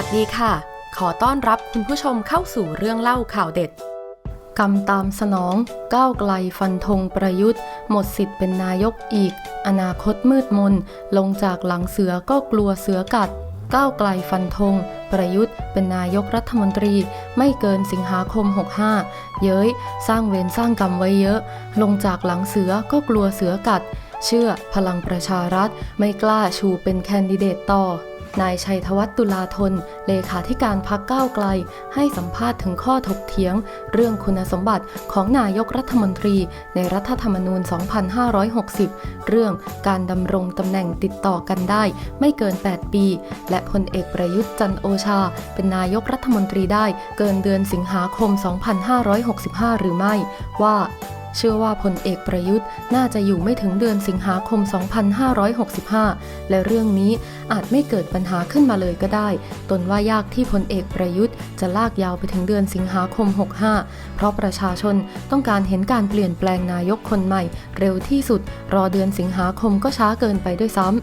วัสดีค่ะ ขอต้อนรับคุณผู้ชมเข้าสู่เรื่องเล่าข่าวเด็ด กรรมตามสนอง ก้าวไกลฟันธงประยุทธ์ หมดสิทธิ์เป็นนายกอีก อนาคตมืดมน ลงจากหลังเสือก็กลัวเสือกัด ก้าวไกลฟันธง ประยุทธ์ เป็นนายกรัฐมนตรี ไม่เกินสิงหาคม 65 เย้ย สร้างเวรสร้างกรรมไว้เยอะ ลงจากหลังเสือก็กลัวเสือกัด เชื่อพลังประชารัฐไม่กล้าชูเป็นแคนดิเดตต่อ นายชัยธวัฒน์ตุลาธน เลขาธิการพักก้าวไกล ให้สัมภาษณ์ถึงข้อถกเถียง เรื่องคุณสมบัติของนายกรัฐมนตรี ในรัฐธรรมนูญ 2560 เรื่องการดำรงตำแหน่งติดต่อกันได้ ไม่เกิน 8 ปี และพลเอกประยุทธ์จันโอชา เป็นนายกรัฐมนตรีได้ เกินเดือนสิงหาคม 2565 หรือไม่ ว่า เชื่อว่าพลเอกประยุทธ์น่าจะอยู่ไม่ถึงเดือนสิงหาคม 2565 และเรื่องนี้อาจไม่เกิดปัญหาขึ้นมาเลยก็ได้ ตนว่ายากที่พลเอกประยุทธ์จะลากยาวไปถึงเดือนสิงหาคม 65 เพราะประชาชนต้องการเห็นการเปลี่ยนแปลงนายกคนใหม่ เร็วที่สุด รอเดือนสิงหาคมก็ช้าเกินไปด้วยซ้ำ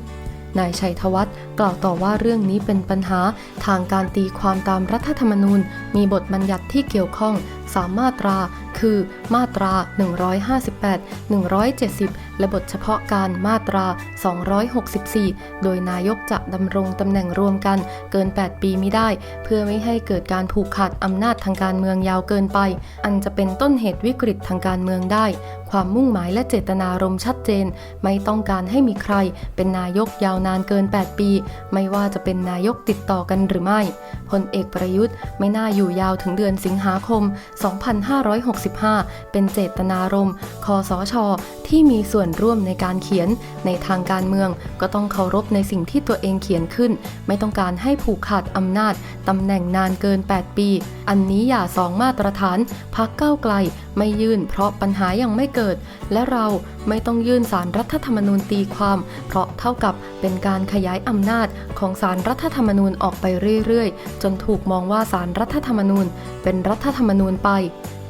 นายชัยธวัฒน์กล่าวต่อว่าเรื่องนี้เป็นปัญหาทางการตีความตามรัฐธรรมนูญ มีบทบัญญัติที่เกี่ยวข้อง สามมาตรา คือ มาตรา 158 170 และบทเฉพาะการมาตรา 264 โดยนายกจะดำรงตำแหน่งรวมกันเกิน 8 ปีมิได้ เพื่อไม่ให้เกิดการผูกขาดอำนาจทางการเมืองยาวเกินไป อันจะเป็นต้นเหตุวิกฤตทางการเมืองได้ ความมุ่งหมายและเจตนารมณ์ชัดเจน ไม่ต้องการให้มีใคร เป็นนายกยาวนานเกิน 8 ปี ไม่ว่าจะเป็นนายกติดต่อกันหรือไม่พลเอกประยุทธ์ไม่น่าอยู่ยาวถึงเดือนสิงหาคม 2564 2565 เป็นเจตนารมณ์คอสช ที่มีส่วนร่วมในการเขียนในทางการเมือง ก็ต้องเคารพในสิ่งที่ตัวเองเขียนขึ้น ไม่ต้องการให้ผูกขาดอำนาจตำแหน่งนานเกิน 8 ปี อันนี้อย่าสองมาตรฐานพักเก้าไกลไม่ยื่นเพราะปัญหายังไม่เกิด และเราไม่ต้องยื่นสารรัฐธรรมนูญตีความ เพราะเท่ากับเป็นการขยายอำนาจของสารรัฐธรรมนูญออกไปเรื่อยๆ จนถูกมองว่าสารรัฐธรรมนูญเป็นรัฐธรรมนูญไป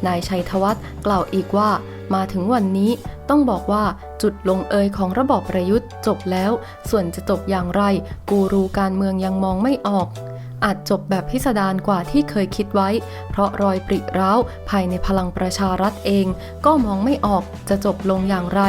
นายชัยธวัฒน์กล่าวอีกว่า มาถึงวันนี้ต้องบอกว่าจุดลงเอยของระบอบประยุทธ์จบแล้ว ส่วนจะจบอย่างไร กูรูการเมืองยังมองไม่ออก อาจจบแบบพิสดารกว่าที่เคยคิดไว้ เพราะรอยปริร้าวภายในพลังประชารัฐเอง ก็มองไม่ออกจะจบลงอย่างไร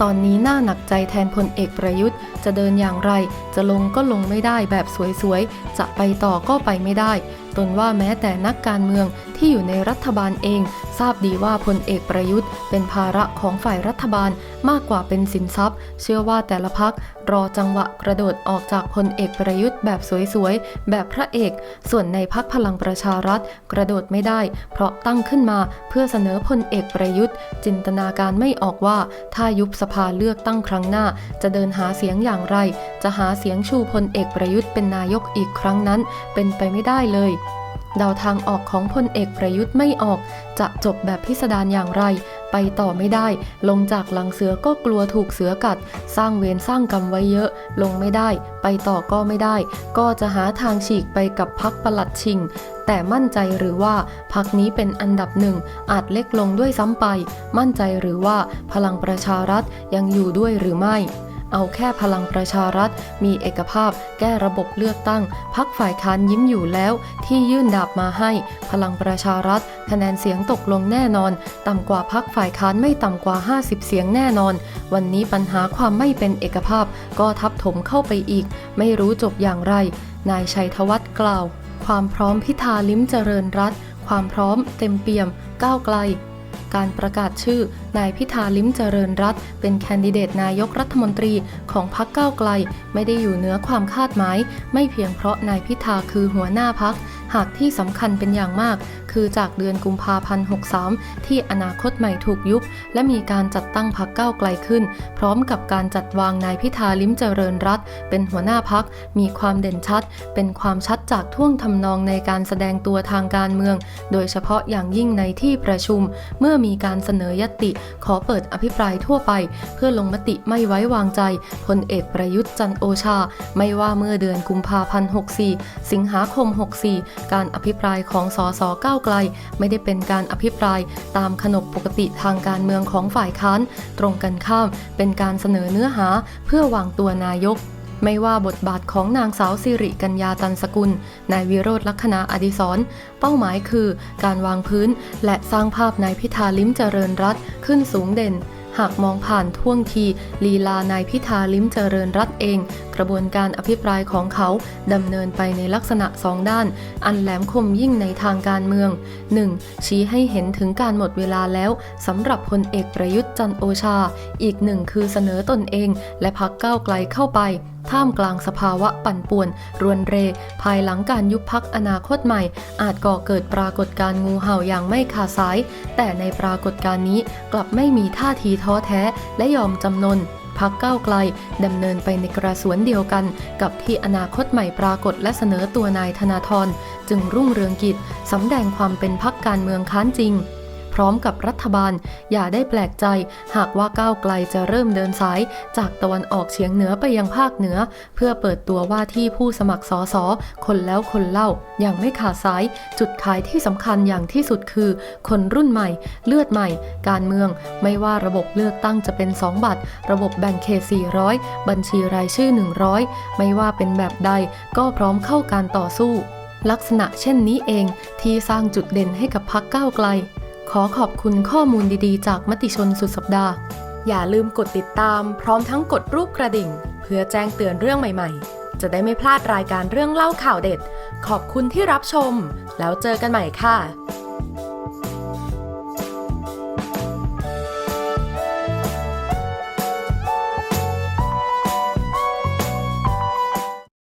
ตอนนี้น่าหนักใจแทนพลเอกประยุทธ์ จะเดินอย่างไร จะลงก็ลงไม่ได้แบบสวยๆ จะไปต่อก็ไปไม่ได้ ตนว่าแม้แต่นักการเมืองที่อยู่ในรัฐบาลเอง ทราบดีว่าพลเอกประยุทธ์ เป็นภาระของฝ่ายรัฐบาลมากกว่าเป็นสินทรัพย์ เชื่อว่าแต่ละพักรอจังหวะกระโดดออกจากพลเอกประยุทธ์แบบสวยๆ แบบพระเอก ส่วนในพักพลังประชารัฐกระโดดไม่ได้ เพราะตั้งขึ้นมาเพื่อเสนอพลเอกประยุทธ์ จินตนาการไม่ออกว่า ถ้ายุบสภาเลือกตั้งครั้งหน้า จะเดินหาเสียงอย่างไร จะหาเสียงชูพลเอกประยุทธ์เป็นนายกอีกครั้งนั้น เป็นไปไม่ได้เลย เดาทางออกของพลเอกประยุทธ์ไม่ออก จะจบแบบพิสดารอย่างไร ไปต่อไม่ได้ ลงจากหลังเสือก็กลัวถูกเสือกัด สร้างเวรสร้างกรรมไว้เยอะ ลงไม่ได้ ไปต่อก็ไม่ได้ ก็จะหาทางฉีกไปกับพักประหลัดชิง แต่มั่นใจหรือว่าพักนี้เป็นอันดับหนึ่ง อาจเล็กลงด้วยซ้ำไป มั่นใจหรือว่าพลังประชารัฐยังอยู่ด้วยหรือไม่ เอาแค่พลังประชารัฐ มีเอกภาพ แก้ระบบเลือกตั้ง พักฝ่ายค้านยิ้มอยู่แล้ว ที่ยื่นดาบมาให้ พลังประชารัฐ คะแนนเสียงตกลงแน่นอน ต่ำกว่าพักฝ่ายค้านไม่ต่ำกว่า 50 เสียงแน่นอน วันนี้ปัญหาความไม่เป็นเอกภาพ ก็ทับถมเข้าไปอีก ไม่รู้จบอย่างไร นายชัยธวัฒน์กล่าว ความพร้อมพิธาลิ้มเจริญรัตความพร้อมเต็มเปี่ยม ก้าวไกล การประกาศชื่อนายพิธาลิ้มเจริญรัตเป็นแคนดิเดตนายกรัฐมนตรีของพรรคก้าวไกล ไม่ได้อยู่เหนือความคาดหมาย ไม่เพียงเพราะนายพิธาคือหัวหน้าพักหากที่สำคัญเป็นอย่างมาก คือจากเดือนกุมภาพันธ์ 63 ที่อนาคตใหม่ถูกยุบ และมีการจัดตั้งพรรคก้าวไกลขึ้น พร้อมกับการจัดวางนายพิธาลิ้มเจริญรัตเป็นหัวหน้าพัก มีความเด่นชัด เป็นความชัดจากท่วงทำนองในการแสดงตัวทางการเมือง โดยเฉพาะอย่างยิ่งในที่ประชุม เมื่อมีการเสนอยติ ขอเปิดอภิปรายทั่วไป เพื่อลงมติไม่ไว้วางใจพลเอกประยุทธ์จันโอชา ไม่ว่าเมื่อเดือนกุมภาพันธ์ 64 สิงหาคม 64 การอภิปรายของสสก้าวไกล ไม่ได้เป็นการอภิปรายตามขนบปกติทางการเมืองของฝ่ายค้าน ตรงกันข้ามเป็นการเสนอเนื้อหาเพื่อวางตัวนายกไม่ว่าบทบาทของนางสาวสิริกัญญาตันสกุล นายวิโรธลักษณะอดิศรเป้าหมายคือการวางพื้น และสร้างภาพนายพิธาลิ้มเจริญรัตขึ้นสูงเด่น หากมองผ่านท่วงทีลีลานายพิธาลิ้มเจริญรัตเองกระบวนการอภิปรายของเขาดำเนินไปในลักษณะสองด้าน อันแหลมคมยิ่งในทางการเมือง 1. ชี้ให้เห็นถึงการหมดเวลาแล้วสำหรับพลเอกประยุทธ์จันโอชา อีกหนึ่งคือเสนอตนเอง และพักก้าวไกลเข้าไปท่ามกลางสภาวะปั่นป่วน รวนเร ภายหลังการยุบพักอนาคตใหม่ อาจก่อเกิดปรากฏการณ์งูเห่าอย่างไม่ขาดสาย แต่ในปรากฏการณ์นี้กลับไม่มีท่าทีท้อแท้และยอมจำนน พักก้าวไกลดำเนินไปในกระสวนเดียวกัน กับที่อนาคตใหม่ปรากฏและเสนอตัวนายธนาธรจึงรุ่งเรืองกิจสำแดงความเป็นพักการเมืองค้านจริง พร้อมกับรัฐบาล อย่าได้แปลกใจ หากว่าก้าวไกลจะเริ่มเดินสาย จากตะวันออกเฉียงเหนือไปยังภาคเหนือ เพื่อเปิดตัวว่าที่ผู้สมัครสอสอคนแล้วคนเล่า อย่างไม่ขาดสาย จุดขายที่สำคัญอย่างที่สุดคือ คนรุ่นใหม่ เลือดใหม่ การเมือง ไม่ว่าระบบเลือกตั้งจะเป็น 2 บัตร ระบบแบ่งเขต400 บัญชีรายชื่อ 100 ไม่ว่าเป็นแบบใด ก็พร้อมเข้าการต่อสู้ ลักษณะเช่นนี้เองที่สร้างจุดเด่นให้กับพักก้าวไกล ขอขอบคุณข้อมูลดีๆ จากมติชนสุดสัปดาห์ อย่าลืมกดติดตาม พร้อมทั้งกดรูปกระดิ่ง เพื่อแจ้งเตือนเรื่องใหม่ๆ จะได้ไม่พลาดรายการเรื่องเล่าข่าวเด็ด ขอบคุณที่รับชม แล้วเจอกันใหม่ค่ะ